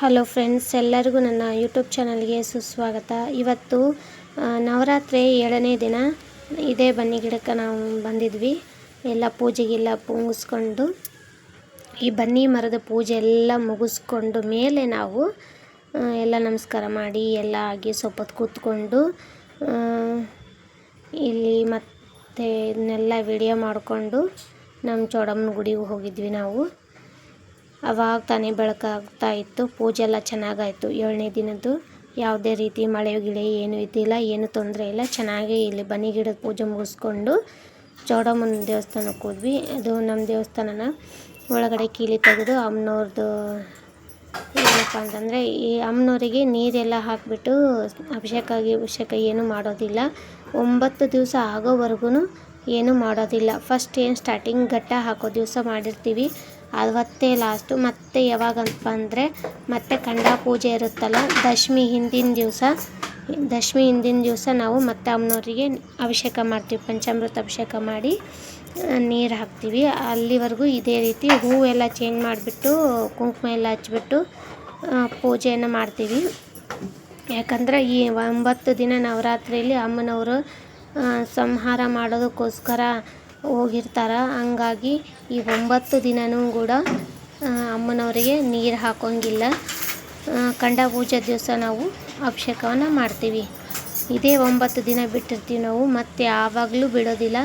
Hello friends ಎಲ್ಲರಿಗೂ ನನ್ನ YouTube ಚಾನಲ್ಗೆ ಸುಸ್ವಾಗತ. ಇವತ್ತು ನವರಾತ್ರಿ ಏಳನೇ ದಿನ. ಇದೇ ಬನ್ನಿ ಗಿಡಕ್ಕೆ ನಾವು ಬಂದಿದ್ವಿ. ಎಲ್ಲ ಪೂಜೆಗೆಲ್ಲ ಮುಗಿಸ್ಕೊಂಡು ಈ ಬನ್ನಿ ಮರದ ಪೂಜೆ ಎಲ್ಲ ಮುಗಿಸ್ಕೊಂಡು ಮೇಲೆ ನಾವು ಎಲ್ಲ ನಮಸ್ಕಾರ ಮಾಡಿ, ಎಲ್ಲ ಆಗಿ ಸ್ವಲ್ಪ ಕೂತ್ಕೊಂಡು ಇಲ್ಲಿ ಮತ್ತೆ ಇದನ್ನೆಲ್ಲ ವಿಡಿಯೋ ಮಾಡಿಕೊಂಡು, ನಮ್ಮ ಚೋಡಮ್ಮನ ಗುಡಿಗೆ ಹೋಗಿದ್ವಿ ನಾವು. ಅವಾಗ ತಾನೇ ಬೆಳಕಾಗ್ತಾ ಇತ್ತು. ಪೂಜೆ ಎಲ್ಲ ಚೆನ್ನಾಗಾಯಿತು. ಏಳನೇ ದಿನದ್ದು ಯಾವುದೇ ರೀತಿ ಮಳೆ ಗಿಳೆ ಏನೂ ಇದ್ದಿಲ್ಲ, ಏನೂ ತೊಂದರೆ ಇಲ್ಲ. ಚೆನ್ನಾಗಿ ಇಲ್ಲಿ ಬನ್ನಿ ಗಿಡದ ಪೂಜೆ ಮುಗಿಸ್ಕೊಂಡು ಚೌಡಮ್ಮನ ದೇವಸ್ಥಾನಕ್ಕೆ ಹೋದ್ವಿ. ಅದು ನಮ್ಮ ದೇವಸ್ಥಾನನ ಒಳಗಡೆ ಕೀಲಿ ತೆಗೆದು ಅಮ್ಮನವ್ರದ್ದು ಏನಪ್ಪ ಅಂತಂದರೆ, ಈ ಅಮ್ಮನವರಿಗೆ ನೀರೆಲ್ಲ ಹಾಕಿಬಿಟ್ಟು ಅಭಿಷೇಕ ಅಭಿಷೇಕ ಏನೂ ಮಾಡೋದಿಲ್ಲ. ಒಂಬತ್ತು ದಿವಸ ಆಗೋವರೆಗೂ ಏನೂ ಮಾಡೋದಿಲ್ಲ. ಫಸ್ಟ್ ಏನು ಸ್ಟಾರ್ಟಿಂಗ್ ಘಟ್ಟ ಹಾಕೋ ದಿವಸ ಮಾಡಿರ್ತೀವಿ. ಅವತ್ತೇ ಲಾಸ್ಟು ಮತ್ತೆ ಯಾವಾಗಂತ ಅಂದರೆ ಮತ್ತೆ ಖಂಡ ಪೂಜೆ ಇರುತ್ತಲ್ಲ, ದಶಮಿ ಹಿಂದಿನ ದಿವಸ, ದಶಮಿ ಹಿಂದಿನ ದಿವಸ ನಾವು ಮತ್ತೆ ಅಮ್ಮನವರಿಗೆ ಅಭಿಷೇಕ ಮಾಡ್ತೀವಿ, ಪಂಚಾಮೃತ ಅಭಿಷೇಕ ಮಾಡಿ ನೀರು ಹಾಕ್ತೀವಿ. ಅಲ್ಲಿವರೆಗೂ ಇದೇ ರೀತಿ ಹೂವೆಲ್ಲ ಚೇಂಜ್ ಮಾಡಿಬಿಟ್ಟು, ಕುಂಕುಮ ಎಲ್ಲ ಹಚ್ಬಿಟ್ಟು ಪೂಜೆಯನ್ನು ಮಾಡ್ತೀವಿ. ಯಾಕಂದರೆ ಈ ಒಂಬತ್ತು ದಿನ ನವರಾತ್ರಿಯಲ್ಲಿ ಅಮ್ಮನವರು ಸಂಹಾರ ಮಾಡೋದಕ್ಕೋಸ್ಕರ ಹೋಗಿರ್ತಾರೆ. ಹಂಗಾಗಿ ಈ ಒಂಬತ್ತು ದಿನವೂ ಕೂಡ ಅಮ್ಮನವರಿಗೆ ನೀರು ಹಾಕೋಂಗಿಲ್ಲ. ಖಂಡ ಪೂಜೆ ದಿವಸ ನಾವು ಅಭಿಷೇಕವನ್ನು ಮಾಡ್ತೀವಿ. ಇದೇ ಒಂಬತ್ತು ದಿನ ಬಿಟ್ಟಿರ್ತೀವಿ ನಾವು, ಮತ್ತೆ ಯಾವಾಗಲೂ ಬಿಡೋದಿಲ್ಲ.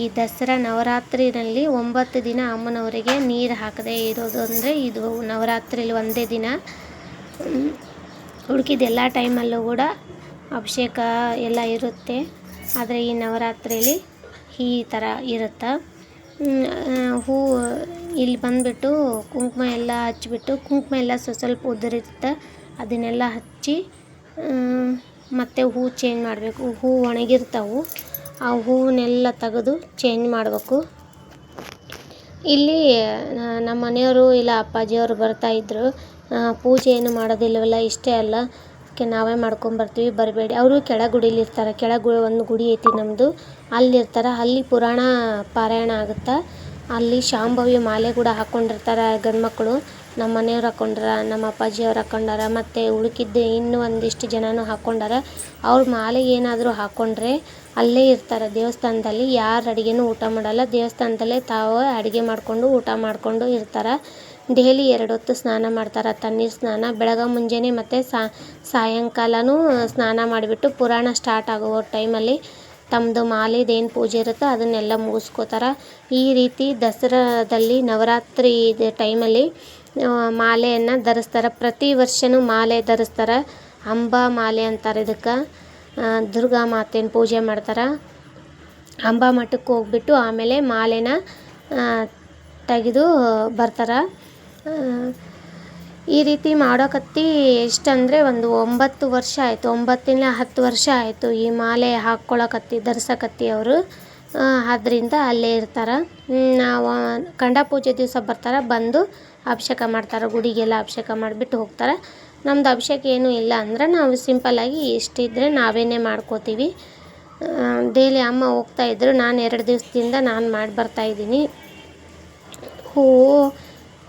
ಈ ದಸರಾ ನವರಾತ್ರಿನಲ್ಲಿ ಒಂಬತ್ತು ದಿನ ಅಮ್ಮನವರಿಗೆ ನೀರು ಹಾಕದೇ ಇರೋದು ಅಂದರೆ ಇದು ನವರಾತ್ರಿಯಲ್ಲಿ ಒಂದೇ ದಿನ. ಹುಡುಕಿದ ಎಲ್ಲ ಟೈಮಲ್ಲೂ ಕೂಡ ಅಭಿಷೇಕ ಎಲ್ಲ ಇರುತ್ತೆ. ಆದರೆ ಈ ನವರಾತ್ರಿಲಿ ಈ ಥರ ಇರುತ್ತೆ? ಹೂ, ಇಲ್ಲಿ ಬಂದುಬಿಟ್ಟು ಕುಂಕುಮ ಎಲ್ಲ ಹಚ್ಬಿಟ್ಟು ಕುಂಕುಮ ಎಲ್ಲ ಸ್ವಲ್ಪ ಸ್ವಲ್ಪ ಉದುರಿರುತ್ತೆ ಅದನ್ನೆಲ್ಲ ಹಚ್ಚಿ ಮತ್ತು ಹೂ ಚೇಂಜ್ ಮಾಡಬೇಕು. ಹೂ ಒಣಗಿರ್ತಾವು. ಆ ಹೂವನ್ನೆಲ್ಲ ತೆಗೆದು ಚೇಂಜ್ ಮಾಡಬೇಕು. ಇಲ್ಲಿ ನಮ್ಮ ಮನೆಯವರು ಇಲ್ಲ ಅಪ್ಪಾಜಿಯವರು ಬರ್ತಾಯಿದ್ರು ಪೂಜೆ ಏನು ಮಾಡೋದಿಲ್ಲವಲ್ಲ ಇಷ್ಟೇ ಅಲ್ಲ. ಅದಕ್ಕೆ ನಾವೇ ಮಾಡ್ಕೊಂಬರ್ತೀವಿ ಬರಬೇಡಿ. ಅವರು ಕೆಳ ಗುಡೀಲಿ ಇರ್ತಾರೆ ಕೆಳಗೆ, ಒಂದು ಗುಡಿ ಐತಿ ನಮ್ಮದು ಅಲ್ಲಿರ್ತಾರೆ. ಅಲ್ಲಿ ಪುರಾಣ ಪಾರಾಯಣ ಆಗುತ್ತೆ? ಅಲ್ಲಿ ಶಾಂಭವಿ ಮಾಲೆ ಕೂಡ ಹಾಕ್ಕೊಂಡಿರ್ತಾರೆ ಗಂಡ್ಮಕ್ಳು. ನಮ್ಮ ಮನೆಯವ್ರು ಹಾಕ್ಕೊಂಡ್ರ ನಮ್ಮ ಅಪ್ಪಾಜಿಯವ್ರು ಹಾಕ್ಕೊಂಡಾರ ಮತ್ತು ಉಳ್ಕಿದ್ದು ಇನ್ನೂ ಒಂದಿಷ್ಟು ಜನನೂ ಹಾಕ್ಕೊಂಡಾರ ಅವ್ರ ಮಾಲೆ ಏನಾದರೂ ಹಾಕ್ಕೊಂಡ್ರೆ ಅಲ್ಲೇ ಇರ್ತಾರೆ. ದೇವಸ್ಥಾನದಲ್ಲಿ ಯಾರು ಅಡುಗೆನೂ ಊಟ ಮಾಡಲ್ಲ. ದೇವಸ್ಥಾನದಲ್ಲೇ ತಾವು ಅಡುಗೆ ಮಾಡಿಕೊಂಡು, ಊಟ ಮಾಡಿಕೊಂಡು ಇರ್ತಾರೆ. ಡೈಲಿ ಎರಡು ಹೊತ್ತು ಸ್ನಾನ ಮಾಡ್ತಾರೆ. ತಣ್ಣೀರು ಸ್ನಾನ ಬೆಳಗ್ಗೆ ಮುಂಜಾನೆ ಮತ್ತು ಸಾಯಂಕಾಲನೂ ಸ್ನಾನ ಮಾಡಿಬಿಟ್ಟು ಪುರಾಣ ಸ್ಟಾರ್ಟ್ ಆಗೋ ಟೈಮಲ್ಲಿ ತಮ್ಮದು ಮಾಲೆದು ಏನು ಪೂಜೆ ಇರುತ್ತೋ ಅದನ್ನೆಲ್ಲ ಮುಗಿಸ್ಕೋತಾರೆ. ಈ ರೀತಿ ದಸರಾದಲ್ಲಿ ನವರಾತ್ರಿ ಟೈಮಲ್ಲಿ ಮಾಲೆಯನ್ನು ಧರಿಸ್ತಾರೆ. ಪ್ರತಿ ವರ್ಷವೂ ಮಾಲೆ ಧರಿಸ್ತಾರೆ. ಅಂಬಾ ಮಾಲೆ ಅಂತಾರೆ ಇದಕ್ಕೆ. ದುರ್ಗಾ ಮಾತೆನ ಪೂಜೆ ಮಾಡ್ತಾರೆ. ಅಂಬಾ ಮಠಕ್ಕೆ ಹೋಗ್ಬಿಟ್ಟು ಆಮೇಲೆ ಮಾಲೆನ ತೆಗೆದು ಬರ್ತಾರೆ. ಈ ರೀತಿ ಮಾಡೋಕತ್ತಿ ಎಷ್ಟಂದರೆ ಒಂದು ಒಂಬತ್ತು ವರ್ಷ ಆಯಿತು ಒಂಬತ್ತಿಂದ ಹತ್ತು ವರ್ಷ ಆಯಿತು ಈ ಮಾಲೆ ಹಾಕ್ಕೊಳಕತ್ತಿ, ಧರ್ಸಕತ್ತಿ ಅವರು. ಆದ್ದರಿಂದ ಅಲ್ಲೇ ಇರ್ತಾರೆ. ನಾವು ಕಂಡ ಪೂಜೆ ದಿವಸ ಬರ್ತಾರೆ, ಬಂದು ಅಭಿಷೇಕ ಮಾಡ್ತಾರೆ, ಗುಡಿಗೆಲ್ಲ ಅಭಿಷೇಕ ಮಾಡಿಬಿಟ್ಟು ಹೋಗ್ತಾರೆ. ನಮ್ದು ಅಭಿಷೇಕ ಏನೂ ಇಲ್ಲ ಅಂದ್ರೆ ನಾವು ಸಿಂಪಲ್ಲಾಗಿ ಎಷ್ಟಿದ್ರೆ ನಾವೇನೇ ಮಾಡ್ಕೋತೀವಿ. ಡೈಲಿ ಅಮ್ಮ ಹೋಗ್ತಾ ಇದ್ರು, ನಾನು ಎರಡು ದಿವಸದಿಂದ ನಾನು ಮಾಡಿ ಬರ್ತಾಯಿದ್ದೀನಿ ಹೂವು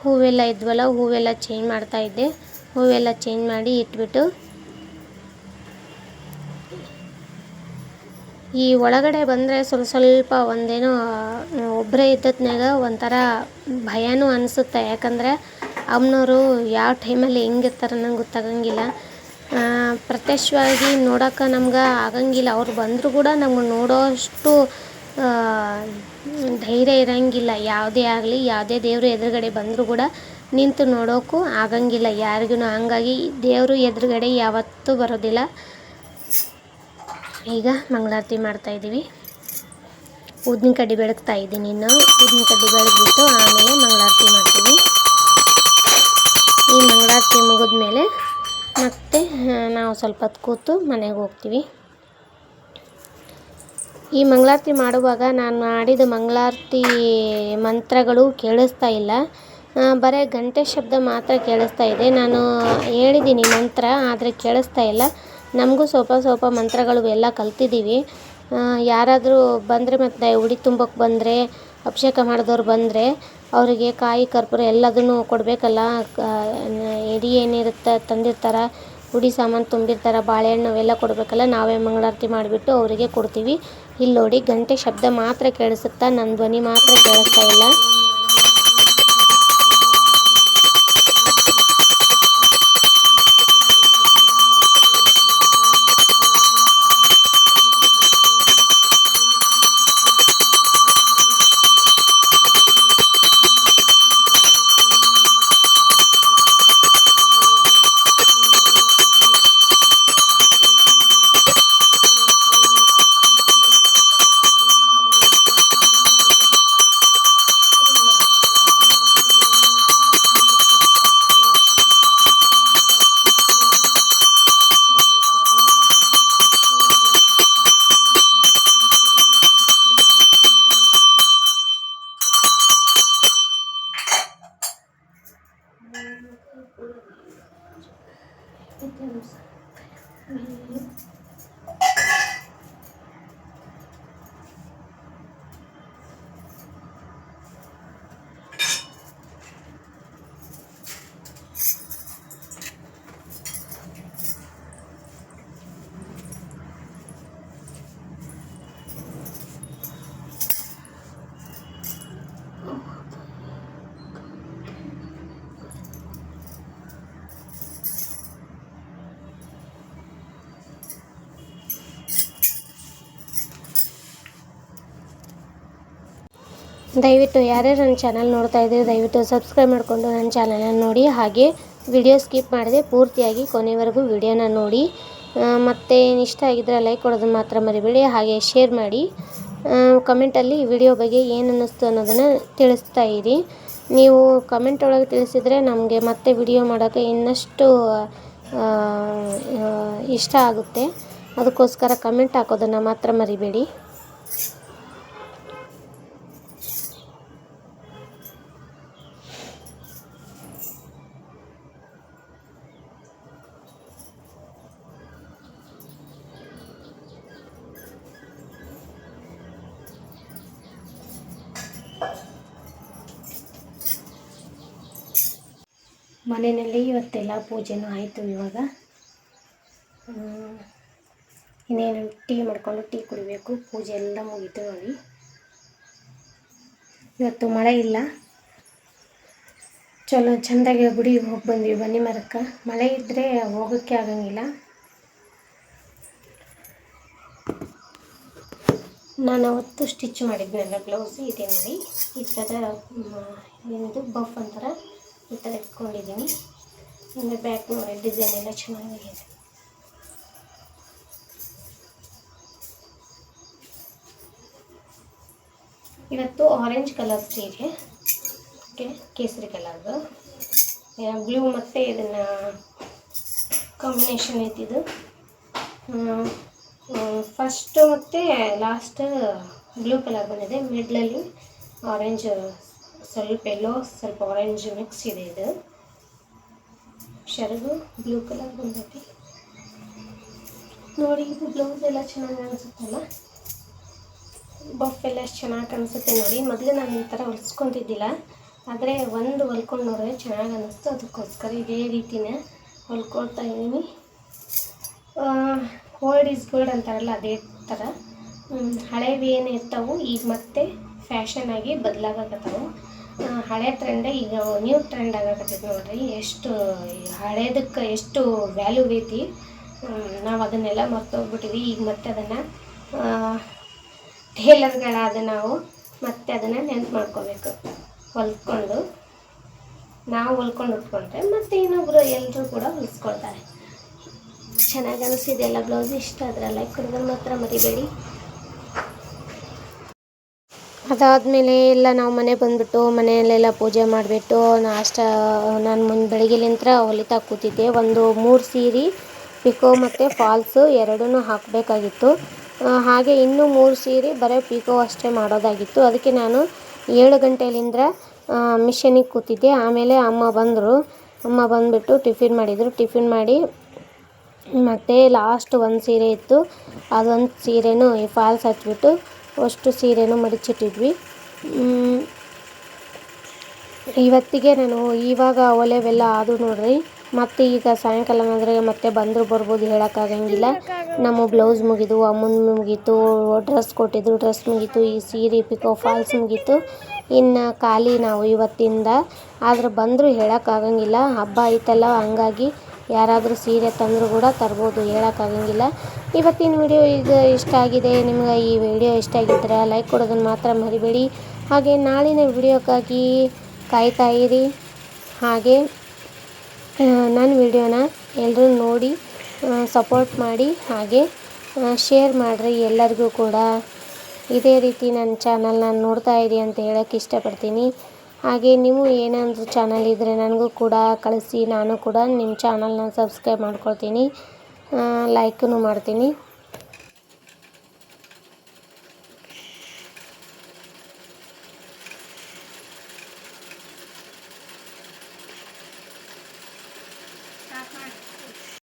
ಹೂವೆಲ್ಲ ಇದ್ವಲ್ಲ ಹೂವೆಲ್ಲ ಚೇಂಜ್ ಮಾಡ್ತಾ ಇದ್ದೆ. ಹೂವೆಲ್ಲ ಚೇಂಜ್ ಮಾಡಿ ಇಟ್ಬಿಟ್ಟು ಈ ಒಳಗಡೆ ಬಂದರೆ ಸ್ವಲ್ಪ ಸ್ವಲ್ಪ ಒಂದೇನೋ ಒಬ್ಬರೇ ಇದ್ದತ್ನಾಗ ಒಂಥರ ಭಯನೂ ಅನಿಸುತ್ತೆ. ಯಾಕಂದರೆ ಅಮ್ಮನವರು ಯಾವ ಟೈಮಲ್ಲಿ ಹೆಂಗಿರ್ತಾರೆ ನಂಗೆ ಗೊತ್ತಾಗಂಗಿಲ್ಲ. ಪ್ರತ್ಯಕ್ಷವಾಗಿ ನೋಡೋಕೆ ನಮ್ಗೆ ಆಗಂಗಿಲ್ಲ. ಅವ್ರು ಬಂದರೂ ಕೂಡ ನಮ್ಗೆ ನೋಡೋಷ್ಟು ಆ, ಧೈರ್ಯ ಇರಂಗಿಲ್ಲ. ಯಾವುದೇ ಆಗಲಿ, ಯಾವುದೇ ದೇವರು ಎದುರುಗಡೆ ಬಂದರೂ ಕೂಡ ನಿಂತು ನೋಡೋಕ್ಕೂ ಆಗಂಗಿಲ್ಲ. ಯಾರಿಗೂ ಹಂಗಾಗಿ ದೇವರು ಎದುರುಗಡೆ ಯಾವತ್ತೂ ಬರೋದಿಲ್ಲ. ಈಗ ಮಂಗಳಾರತಿ ಮಾಡ್ತಾಯಿದ್ದೀವಿ ಉದ್ದಿನ ಕಡ್ಡಿ ಬೆಳಗ್ತಾ ಇದ್ದೀನಿ ಇನ್ನು. ಉದ್ದಿನ ಕಡ್ಡಿ ಬೆಳಗ್ಬಿಟ್ಟು ಆಮೇಲೆ ಮಂಗಳಾರತಿ ಮಾಡ್ತೀವಿ. ಈ ಮಂಗಳಾರತಿ ಮುಗಿದ್ಮೇಲೆ ಮತ್ತೆ ನಾವು ಸ್ವಲ್ಪ ಹೊತ್ತು ಕೂತು ಮನೆಗೆ ಹೋಗ್ತೀವಿ. ಈ ಮಂಗಳಾರತಿ ಮಾಡುವಾಗ ನಾನು ಮಾಡಿದ ಮಂಗಳಾರತಿ ಮಂತ್ರಗಳು ಕೇಳಿಸ್ತಾ ಇಲ್ಲ. ಬರೀ ಗಂಟೆ ಶಬ್ದ ಮಾತ್ರ ಕೇಳಿಸ್ತಾ ಇದೆ. ನಾನು ಹೇಳಿದ್ದೀನಿ ಮಂತ್ರ, ಆದರೆ ಕೇಳಿಸ್ತಾ ಇಲ್ಲ. ನಮಗೂ ಸ್ವಲ್ಪ ಸ್ವಲ್ಪ ಮಂತ್ರಗಳು ಎಲ್ಲ ಕಲ್ತಿದ್ದೀವಿ. ಯಾರಾದರೂ ಬಂದರೆ ಮತ್ತು ಉಡಿ ತುಂಬಕ್ಕೆ ಬಂದರೆ, ಅಭಿಷೇಕ ಮಾಡಿದವ್ರು ಬಂದರೆ, ಅವರಿಗೆ ಕಾಯಿ, ಕರ್ಪೂರ ಎಲ್ಲದನ್ನು ಕೊಡಬೇಕಲ್ಲ. ಎಡಿ ಏನಿರುತ್ತೆ ತಂದಿರ್ತಾರೆ ಉಡಿ ಸಾಮಾನು ತುಂಬಿರ್ತಾರೆ, ಬಾಳೆಹಣ್ಣು ಅವೆಲ್ಲ ಕೊಡಬೇಕಲ್ಲ, ನಾವೇ ಮಂಗಳಾರತಿ ಮಾಡಿಬಿಟ್ಟು ಅವರಿಗೆ ಕೊಡ್ತೀವಿ. ಇಲ್ಲಿ ನೋಡಿ ಗಂಟೆ ಶಬ್ದ ಮಾತ್ರ ಕೇಳಿಸುತ್ತಾ ನನ್ನ ಧ್ವನಿ ಮಾತ್ರ ಕೇಳಿಸ್ತಾ ಇಲ್ಲ. ದಯವಿಟ್ಟು ಯಾರ್ಯಾರು ನನ್ನ ಚಾನಲ್ ನೋಡ್ತಾ ಇದ್ದೀರಿ ದಯವಿಟ್ಟು ಸಬ್ಸ್ಕ್ರೈಬ್ ಮಾಡಿಕೊಂಡು ನನ್ನ ಚಾನಲನ್ನು ನೋಡಿ. ಹಾಗೆ ವಿಡಿಯೋ ಸ್ಕಿಪ್ ಮಾಡಿದೆ ಪೂರ್ತಿಯಾಗಿ ಕೊನೆವರೆಗೂ ವಿಡಿಯೋನ ನೋಡಿ. ಮತ್ತು ಇಷ್ಟ ಆಗಿದ್ದರೆ ಲೈಕ್ ಕೊಡೋದನ್ನು ಮಾತ್ರ ಮರಿಬೇಡಿ. ಹಾಗೆ ಶೇರ್ ಮಾಡಿ. ಕಮೆಂಟಲ್ಲಿ ವಿಡಿಯೋ ಬಗ್ಗೆ ಏನು ಅನ್ನಿಸ್ತು ಅನ್ನೋದನ್ನು ತಿಳಿಸ್ತಾ ಇರಿ. ನೀವು ಕಮೆಂಟ್ ಒಳಗೆ ತಿಳಿಸಿದರೆ ನಮಗೆ ಮತ್ತೆ ವಿಡಿಯೋ ಮಾಡೋಕ್ಕೆ ಇನ್ನಷ್ಟು ಇಷ್ಟ ಆಗುತ್ತೆ. ಅದಕ್ಕೋಸ್ಕರ ಕಮೆಂಟ್ ಹಾಕೋದನ್ನು ಮಾತ್ರ ಮರಿಬೇಡಿ. ಮನೆಯಲ್ಲಿ ಇವತ್ತೆಲ್ಲ ಪೂಜೆನೂ ಆಯಿತು ಇವಾಗ. ಇನ್ನೇನು ಟೀ ಮಾಡ್ಕೊಂಡು ಟೀ ಕುಡಿಬೇಕು. ಪೂಜೆ ಎಲ್ಲ ಮುಗೀತು ನೋಡಿ. ಇವತ್ತು ಮಳೆ ಇಲ್ಲ. ಚಲೋ, ಚೆಂದಾಗಿ ಗುಡಿ ಹೋಗಿ ಬಂದ್ವಿ ಬನ್ನಿ ಮರಕ್ಕೆ. ಮಳೆ ಇದ್ದರೆ ಹೋಗೋಕ್ಕೆ ಆಗಂಗಿಲ್ಲ. ನಾನು ಅವತ್ತು ಸ್ಟಿಚ್ ಮಾಡಿದ್ನಲ್ಲ ಬ್ಲೌಸ್, ಇದೆ ನೋಡಿ. ಈ ಥರ ಏನಿದು, ಬಫ್ ಅಂತಾರೆ. ಈ ಥರ ಇಟ್ಕೊಂಡಿದ್ದೀನಿ. ಅಂದರೆ ಬ್ಯಾಕ್ ನೋಡಿ ಡಿಸೈನ್ ಎಲ್ಲ ಚೆನ್ನಾಗಿದೆ. ಇವತ್ತು ಆರೆಂಜ್ ಕಲರ್ ಸೀರೆ ಓಕೆ ಕೇಸರಿ ಕಲರ್ದು ಬ್ಲೂ ಮತ್ತು ಇದನ್ನು ಕಾಂಬಿನೇಷನ್ ಐತಿದು. ಫಸ್ಟ್ ಮತ್ತು ಲಾಸ್ಟ್ ಬ್ಲೂ ಕಲರ್ ಬಂದಿದೆ ಮಿಡ್ಲಲ್ಲಿ ಆರೆಂಜ್ ಸ್ವಲ್ಪ ಎಲ್ಲೋ ಸ್ವಲ್ಪ ಆರೆಂಜ್ ಮಿಕ್ಸ್ ಇದೆ ಇದು. ಶರಗು ಬ್ಲೂ ಕಲರ್ ಬಂದೈತಿ. ನೋಡಿ, ಇದು ಬ್ಲೌಸ್ ಎಲ್ಲ ಚೆನ್ನಾಗಿ ಅನಿಸುತ್ತಲ್ಲ? ಬಫ್ ಎಲ್ಲ ಎಷ್ಟು ಚೆನ್ನಾಗಿ ಕಾಣಿಸುತ್ತೆ ನೋಡಿ. ಮೊದಲು ನಾನು ಈ ಥರ ಹೊಲ್ಸ್ಕೊತಿದ್ದಿಲ್ಲ. ಆದರೆ ಒಂದು ಹೊಲ್ಕೊಂಡು ನೋಡಿದ್ರೆ ಚೆನ್ನಾಗಿ ಅನ್ನಿಸ್ತು ಅದಕ್ಕೋಸ್ಕರ ಇದೇ ರೀತಿನೇ ಹೊಲ್ಕೊಳ್ತಾ ಇದ್ದೀನಿ. ಓಲ್ಡ್ ಈಸ್ ಗೋಲ್ಡ್ ಅಂತಾರಲ್ಲ, ಅದೇ ಥರ ಹಳೆವೇನು ಇರ್ತಾವೆ, ಈಗ ಮತ್ತೆ ಫ್ಯಾಷನ್ ಆಗಿ ಬದಲಾಗಕತ್ತಾವು. ಹಳೆ ಟ್ರೆಂಡ್ ಈಗ ನ್ಯೂ ಟ್ರೆಂಡ್ ಆಗಕತ್ತೈತಿ ನೋಡ್ರಿ. ಎಷ್ಟು ಹಳೇದಕ್ಕೆ ಎಷ್ಟು ವ್ಯಾಲ್ಯೂ ಐತಿ. ನಾವು ಅದನ್ನೆಲ್ಲ ಮರ್ತೋಗ್ಬಿಟ್ಟಿವಿ. ಈಗ ಮತ್ತೆ ಅದನ್ನು ಟೇಲರ್ಗಳಾದ ನಾವು ಮತ್ತೆ ಅದನ್ನು ನೆನ್ಪು ಮಾಡ್ಕೋಬೇಕು. ಹೊಲ್ಕೊಂಡು ನಾವು ಹೊಲ್ಕೊಂಡು ಉಟ್ಕೊಂಡ್ರೆ ಮತ್ತೆ ಇನ್ನೊಬ್ಬರು ಎಲ್ಲರೂ ಕೂಡ ಹೊಲಿಸ್ಕೊಳ್ತಾರೆ. ಚೆನ್ನಾಗಿ ಅನಿಸಿದೆ ಎಲ್ಲ ಬ್ಲೌಸ್ ಇಷ್ಟ ಆದರೆ ಲೈಕ್ ಕೊಡೋದನ್ನು ಮಾತ್ರ ಮರಿಬೇಡಿ. ಅದಾದಮೇಲೆ ಎಲ್ಲ ನಾವು ಮನೆ ಬಂದುಬಿಟ್ಟು ಮನೆಯಲ್ಲೆಲ್ಲ ಪೂಜೆ ಮಾಡಿಬಿಟ್ಟು ನಾಷ್ಟ, ನಾನು ಮುಂದೆ ಬೆಳಗ್ಗೆಲಿಂತ್ರ ಹೊಲಿತಾ ಕೂತಿದ್ದೆ. ಒಂದು ಮೂರು ಸೀರೆ, ಪಿಕೋ ಮತ್ತು ಫಾಲ್ಸು ಎರಡೂ ಹಾಕಬೇಕಾಗಿತ್ತು. ಹಾಗೆ ಇನ್ನೂ ಮೂರು ಸೀರೆ ಬರೀ ಪಿಕೋ ಅಷ್ಟೇ ಮಾಡೋದಾಗಿತ್ತು. ಅದಕ್ಕೆ ನಾನು ಏಳು ಗಂಟೆಯಿಂದ ಮಿಷನಿಗೆ ಕೂತಿದ್ದೆ. ಆಮೇಲೆ ಅಮ್ಮ ಬಂದರು. ಅಮ್ಮ ಬಂದುಬಿಟ್ಟು ಟಿಫಿನ್ ಮಾಡಿದರು. ಟಿಫಿನ್ ಮಾಡಿ ಮತ್ತು ಲಾಸ್ಟ್ ಒಂದು ಸೀರೆ ಇತ್ತು. ಅದೊಂದು ಸೀರೆನೂ ಈ ಫಾಲ್ಸ್ ಹಚ್ಬಿಟ್ಟು ಅಷ್ಟು ಸೀರೆನೂ ಮಡಚಿಟ್ಟಿದ್ವಿ. ಇವತ್ತಿಗೆ ನಾನು ಇವಾಗ ಒಲೆವೆಲ್ಲ ಆದು ನೋಡ್ರಿ, ಮತ್ತೆ ಈಗ ಸಾಯಂಕಾಲ ಅಂದರೆ ಮತ್ತೆ ಬಂದರೂ ಬರ್ಬೋದು ಹೇಳೋಕ್ಕಾಗಂಗಿಲ್ಲ. ನಮ್ಮ ಬ್ಲೌಸ್ ಮುಗಿದು, ಅಮ್ಮನ ಮುಗೀತು, ಡ್ರೆಸ್ ಕೊಟ್ಟಿದ್ರು, ಡ್ರೆಸ್ ಮುಗೀತು, ಈ ಸೀರೆ ಪಿಕೋ ಫಾಲ್ಸ್ ಮುಗೀತು. ಇನ್ನು ಖಾಲಿ ನಾವು ಇವತ್ತಿಂದ, ಆದ್ರೆ ಬಂದರೂ ಹೇಳೋಕ್ಕಾಗಂಗಿಲ್ಲ. ಹಬ್ಬ ಐತಲ್ಲ, ಹಂಗಾಗಿ ಯಾರಾದರೂ ಸೀರೆ ತಂದರೂ ಕೂಡ ತರ್ಬೋದು ಹೇಳೋಕ್ಕಾಗಂಗಿಲ್ಲ ಇವತ್ತಿನ ವಿಡಿಯೋ ಇದು ಇಷ್ಟ ಆಗಿದೆ. ನಿಮ್ಗೆ ಈ ವಿಡಿಯೋ ಇಷ್ಟ ಆಗಿದ್ದರೆ ಲೈಕ್ ಕೊಡೋದನ್ನು ಮಾತ್ರ ಮರಿಬೇಡಿ. ಹಾಗೆ ನಾಳಿನ ವಿಡಿಯೋಕ್ಕಾಗಿ ಕಾಯ್ತಾ ಇರಿ. ಹಾಗೆ ನನ್ನ ವಿಡಿಯೋನ ಎಲ್ಲರೂ ನೋಡಿ ಸಪೋರ್ಟ್ ಮಾಡಿ, ಹಾಗೆ ಶೇರ್ ಮಾಡಿರಿ ಎಲ್ಲರಿಗೂ ಕೂಡ. ಇದೇ ರೀತಿ ನನ್ನ ಚಾನಲ್ನ ನೋಡ್ತಾ ಇರಿ ಅಂತ ಹೇಳೋಕ್ಕೆ ಇಷ್ಟಪಡ್ತೀನಿ. ಹಾಗೆ ನೀವು ಏನಾದರೂ ಚಾನಲ್ ಇದ್ದರೆ ನನಗೂ ಕೂಡ ಕಳಿಸಿ. ನಾನು ಕೂಡ ನಿಮ್ಮ ಚಾನಲ್ನ ಸಬ್ಸ್ಕ್ರೈಬ್ ಮಾಡ್ಕೊಳ್ತೀನಿ. ಲೈಕನ್ನು ಮಾಡ್ತೀನಿ.